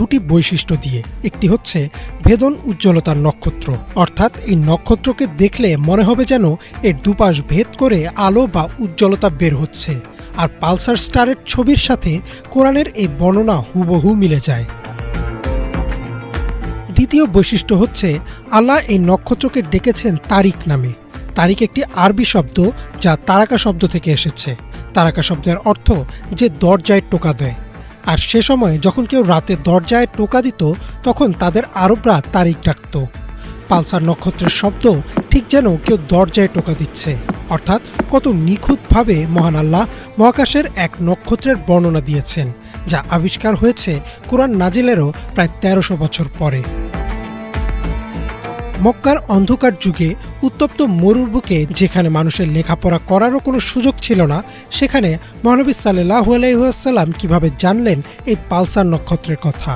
দুটি বৈশিষ্ট্য দিয়ে। একটি হচ্ছে ভেদন উজ্জ্বলতার নক্ষত্র। অর্থাৎ এই নক্ষত্রকে দেখলে মনে হবে যেন এর দুপাশ ভেদ করে আলো বা উজ্জ্বলতা বের হচ্ছে। আর পালসার স্টারের ছবির সাথে কোরআনের এই বর্ণনা হুবহু মিলে যায়। দ্বিতীয় বৈশিষ্ট্য হচ্ছে আল্লাহ এই নক্ষত্রকে ডেকেছেন তারিক নামে। তারিক একটি আরবি শব্দ যা তারাকা শব্দ থেকে এসেছে। তারাকা শব্দের অর্থ যে দরজায় টোকা দেয়। আর সে সময় যখন কেউ রাতে দরজায় টোকা দিত, তখন তাদের আরবরা তারিখ ডাকত। পালসার নক্ষত্রের শব্দ ঠিক যেন কেউ দরজায় টোকা দিচ্ছে। অর্থাৎ কত নিখুঁতভাবে মহান আল্লাহ মহাকাশের এক নক্ষত্রের বর্ণনা দিয়েছেন, যা আবিষ্কার হয়েছে কোরআন নাজিলেরও প্রায় তেরোশো বছর পরে। মক্কার অন্ধকার যুগে উত্তপ্ত মরুর বুকে যেখানে মানুষের লেখাপড়া করারও কোনো সুযোগ ছিল না, সেখানে মহানবী সাল্লাহ আলাইসাল্লাম কীভাবে জানলেন এই পালসার নক্ষত্রের কথা?